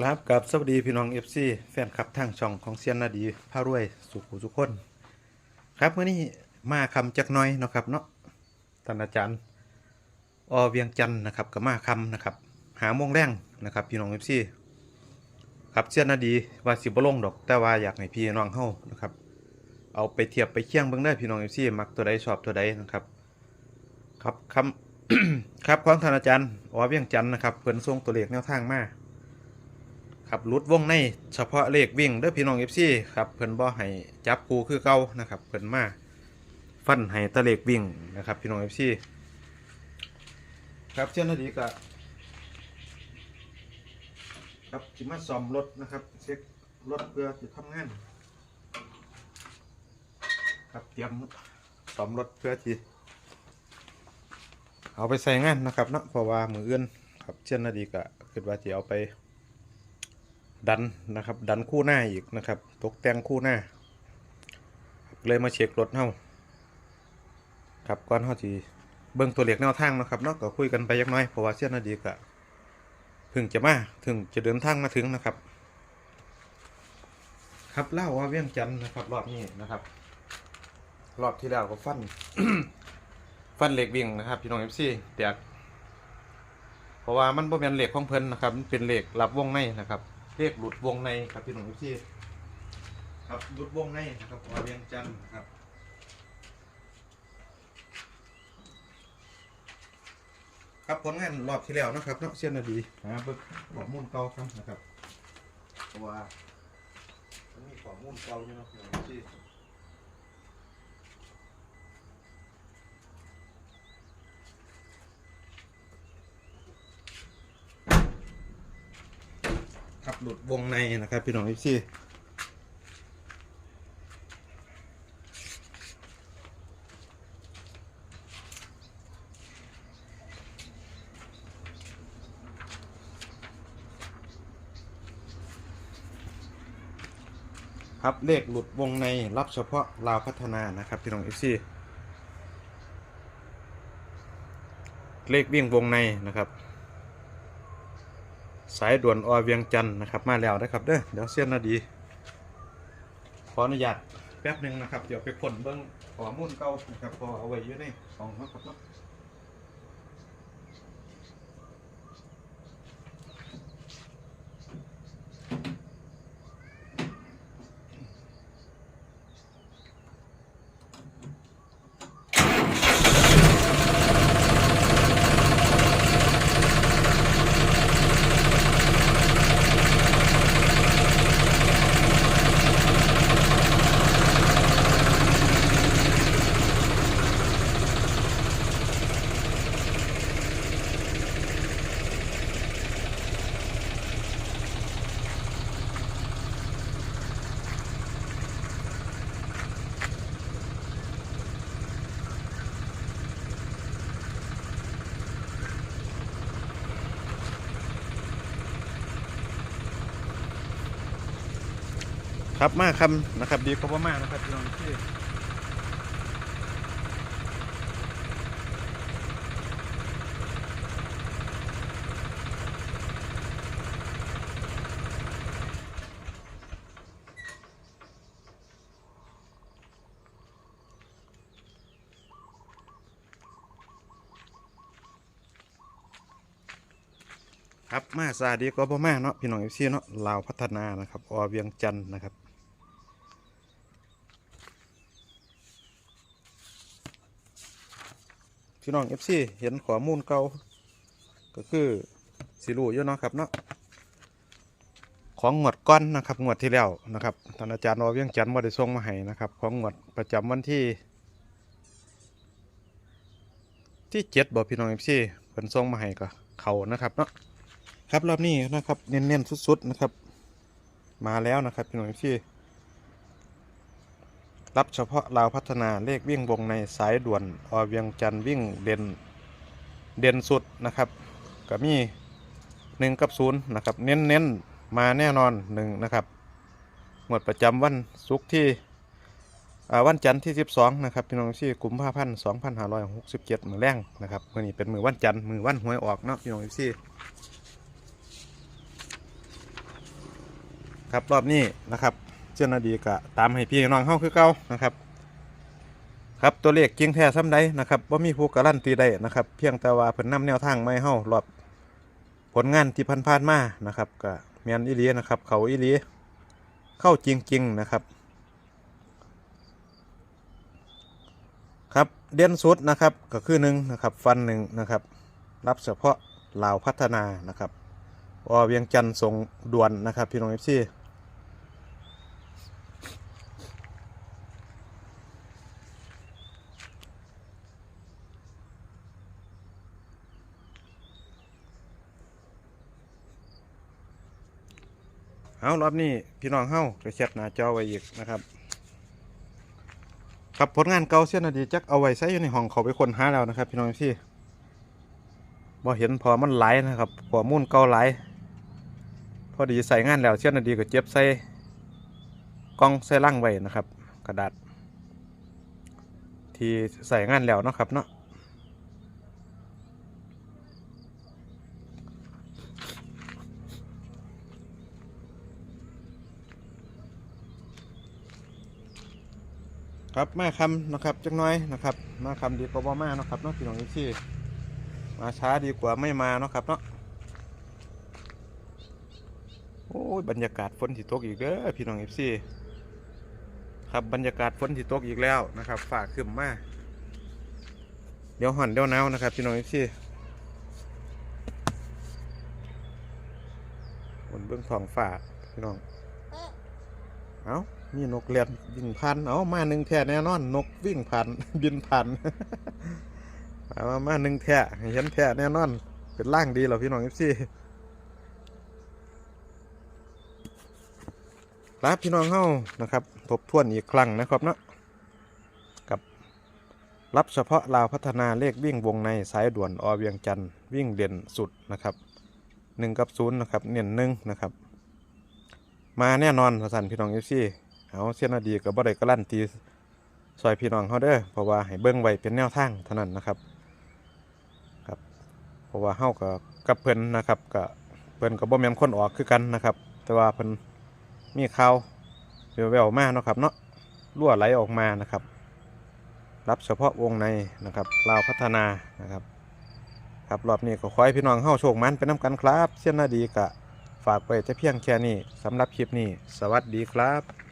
ครับกับสวัสดีพี่น้องเอฟซีแฟนคลับทางช่องของเซียนนาดีพารวยสุขุทุกคน ครับเมื่อนี้มาคำจักน้อยนะครับเนาะท่านอาจารย์อเวียงจันนะครับกับมาคำนะครับ หาโมงแรงนะครับ พี่น้องเอฟซีครับเซียนนาดีว่าสิบลงดอก แต่ว่าอยากให้พี่น้องเฮานะครับ เอาไปเทียบไปเคียงเบิ่งได้พี่น้องเอฟซีมักตัวใดชอบตัวใดนะครับ ครับคำครับของท่านอาจารย์อเวียงจันทน์นะครับเพิ่นส่งตัวเลขแนวทางมา ครับรุดวงในเฉพาะเลขวิ่งเด้อพี่น้องเอฟซีครับเพิ่นบ่ให้จับคูคือเก่านะครับเพิ่นมาฟันให้ตะเลขวิ่งนะครับพี่น้องเอฟซีครับเช่นนาดีก็ครับจิมาซ่อมรถนะครับเช็ครถเพื่อจะทำงานครับเตรียมซ่อมรถเพื่อที่เอาไปใส่งานนะครับเนาะเพราะว่ามืออื่นครับเช่นนาดีก็คิดว่าจะเอาไป ดันนะครับ ดันคู่หน้าอีกนะครับตกแต่งคู่หน้า เลยมาเช็ครถเฮาครับก่อนเฮาสิเบิ่งตัวเหลขแนวทางนะครับเนาะก็คุยกันไปยักน้อยเพราะว่าเสี้ยนนาดีก็เพิ่งจะมาถึงจะเดินทางมาถึงนะครับ ครับเล่าว่าเวียงจันนะครับ รอบนี้นะครับ รอบที่แล้วก็ฟัน ฟันเหล็กวิ่งนะครับพี่น้องเอฟซีแตกเพราะว่ามันบ่แม่นเหล็กของเพิ่นนะครับ เป็นเหล็กรับวงในนะครับ เลขหลุดวงในครับพี่หนุ่มพี่ครับหลุดวงในนะครับอเวียงจันทร์นะครับครับผลงานรอบที่แล้วนะครับเนาะเสียนนาดีนะเบิกข้อมูลเก่าครับนะครับเพราะว่ามันมีข้อมูลเก่าอยู่เนาะพี่หนุ่มพี่ หลุดวงในนะครับ พี่หนุ่มพี่ครับเลขหลุดวงในรับเฉพาะลาวพัฒนานะครับ พี่น้องเอฟซีเลขวิ่งวงในนะครับ สายด่วนอเวียงจันทน์นะครับ มาแล้วนะครับเด้อเดี๋ยวเสี้ยนนาดี ขออนุญาตแป๊บหนึ่งนะครับ เดี๋ยวไปผลเบื้องขอมุ่นเก่านะครับพอเอาไว้อยู่ในของนะครับ ครับมาคำนะครับ ดีกว่ามานะครับพี่น้องที่ครับมาซาดีกว่าบ่มาเนาะพี่น้องเอฟซีเนาะลาวพัฒนานะครับอเวียงจันทน์นะครับ พี่น้องเอฟซีเห็นข้อมูลเก่าก็คือสิรูอยู่เนาะครับเนาะของงวดก้อนนะครับงวดที่แล้วนะครับท่านอาจารย์อเวียงจันทน์บ่ได้ส่งมาให้นะครับ ของงวดประจำวันที่ ที่เจ็ดบอกพี่น้องเอฟซีเพิ่นส่งมาให้ก็เขานะครับเนาะครับรอบนี้นะครับเน้นๆสุดๆนะครับ มาแล้วนะครับพี่น้องเอฟซี รับเฉพาะลาวพัฒนาเลขวิ่งวงในสายด่วนอเวียงจันทร์วิ่งเด่นเด่นสุดนะครับก็มีหนึ่งกับศูนย์นะครับเน้นเน้นมาแน่นอนหนึ่งนะครับหมดประจำวันศุกร์ที่วันจันทร์ที่ 12 นะครับพี่น้องที่กุมภาพันธ์2567 มือแรงนะครับมือนี้เป็นมือวันจันทร์มือวันหวยออกเนาะพี่น้องที่ครับรอบนี้นะครับ จ้าหน้าดีก็ตามให้พี่น้องเฮาคือเก่านะครับ ครับตัวเลขจริงแท้ซ้ำใดนะครับว่ามีผู้การันตีได้นะครับ เพียงแต่ว่าเพิ่นนำแนวทางไมาให้ารอบผลงานที่ผ่านๆมานะครับก็แม่นอีหลีนะครับ เขาอีหลีเข้าจริงๆนะครับ ครับเด่นสุดนะครับก็คือหนึ่งนะครับฟันหนึ่งนะครับ รับเฉพาะลาวพัฒนานะครับอเวียงจันทร์ส่งด่วนนะครับพี่น้องเอฟซี เอารอบนี้พี่น้องเฮ้าจะเช็ดหน้าจอไว้อีกนะครับ ครับผลงานเก่าเสียนาดีจักเอาไว้ใส่อยู่ในห้องเขาไปคนหาแล้วนะครับ พี่น้องพี่บ่เห็นพอมันไหลนะครับข้อมูลเก่าไหลพอดีใส่งานแล้วเสียนาดีก็เจ็บใส่กล่องใส่ล่างไว้นะครับ กระดาษที่ใส่งานแล้วนะครับเนาะ ครับมาคำนะครับจักหน้อยนะครับ มาคำดีกว่าบ่มานะครับนาะพี่น้ที่มาช้าดีกว่าไม่มาเนาะครับเนาะโอ้ยบรรยากาศฝนที่ตกอีกเด้อพี่น้องเอฟซีครับบรรยากาศฝนที่ตกอีกแล้วนะครับฝ่าขึ้นมาเดี๋ยวห่อนเดี๋ยวหนาวนะครับพี่น้องเอฟซีบนเบื้องทองฝ่าพี่น้อง เอ้า มีนกเลียนวิ่งผ่านเอามาหนึ่งแท่แน่นอน นกวิ่งผ่านบินผ่านเอามามาหนึ่งแท่เห็นแท่แน่นอน เป็นร่างดีเหรอพี่น้องเอฟซีรับพี่น้องเฮานะครับ ทบทวนอีกครั้งนะครับเนาะกับรับเฉพาะลาวพัฒนาเลขวิ่งวงในสายด่วนอเวียงจันทร์วิ่งเด่นสุดนะครับหนึ่งกับศูนย์นะครับเน้นหนึ่งนะครับ มาแน่นอนสันพี่น้องเอฟซี เอาเสียนาดีกับบ่ได้การันตีซอยพี่น้องเขาเด้อเพราะว่าให้เบิ้งไว้เป็นแนวทางเท่านั้นนะครับครับ เพราะว่าเฮากับกับเพิ่นนะครับกับเพิ่นกับบ่แม่นคนออกคือกันนะครับ แต่ว่าเพิ่นมีข่าวแววๆมาเนาะครับเนาะรั่วไหลออกมานะครับ รับเฉพาะวงในนะครับลาวพัฒนานะครับ ครับรอบนี้ก็ขอให้พี่น้องเฮาโชคมันไปน้ำกันครับ เส้นนาดีกะฝากไว้จะเพียงแค่นี้สำหรับคลิปนี้ สวัสดีครับ